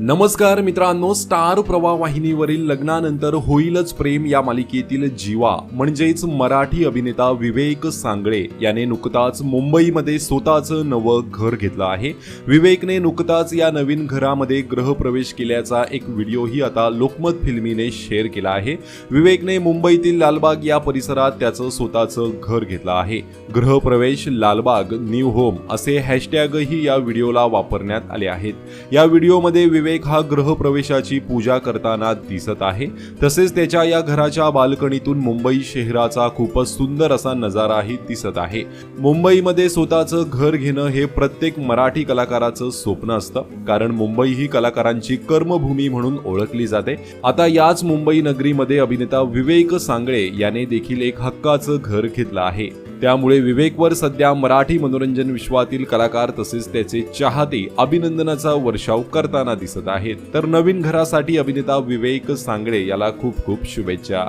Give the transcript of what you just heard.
नमस्कार मित्रांनो स्टार प्रवाह वाहिनीवरील लग्नानंतर होईलच प्रेम या मालिकेतील जीवा म्हणजेच मराठी अभिनेता विवेक सांगळे. याने नुकताच मुंबईमध्ये स्वतःचं नवं घर घेतलं आहे. विवेकने नुकताच या नवीन घरामध्ये गृहप्रवेश केल्याचा एक व्हिडिओही आता लोकमत फिल्मीने शेअर केला आहे. विवेकने मुंबईतील लालबाग या परिसरात त्याचं स्वतःचं घर घेतलं आहे. गृहप्रवेश लालबाग न्यू होम असे हॅशटॅगही या व्हिडिओला वापरण्यात आले आहेत. या व्हिडिओमध्ये विवेक हा गृहप्रवेशाची पूजा करताना दिसत आहे. तसेच त्याच्या या घराच्या बाल्कनीतून मुंबई शहराचा खूपच सुंदर असा नजाराही दिसत आहे. मुंबईमध्ये स्वतःचं घर घेणं हे प्रत्येक मराठी कलाकाराचं स्वप्न असतं. कारण मुंबई ही कलाकारांची कर्मभूमी म्हणून ओळखली जाते. आता याच मुंबई नगरीमध्ये अभिनेता विवेक सांगळे याने देखील एक हक्काचं घर घेतलं आहे. त्यामुळे विवेकवर सध्या मराठी मनोरंजन विश्वातील कलाकार तसेच त्याचे चाहते अभिनंदनाचा वर्षाव करताना दिसत आहेत. तर नवीन घरासाठी अभिनेता विवेक सांगळे याला खूप खूप शुभेच्छा.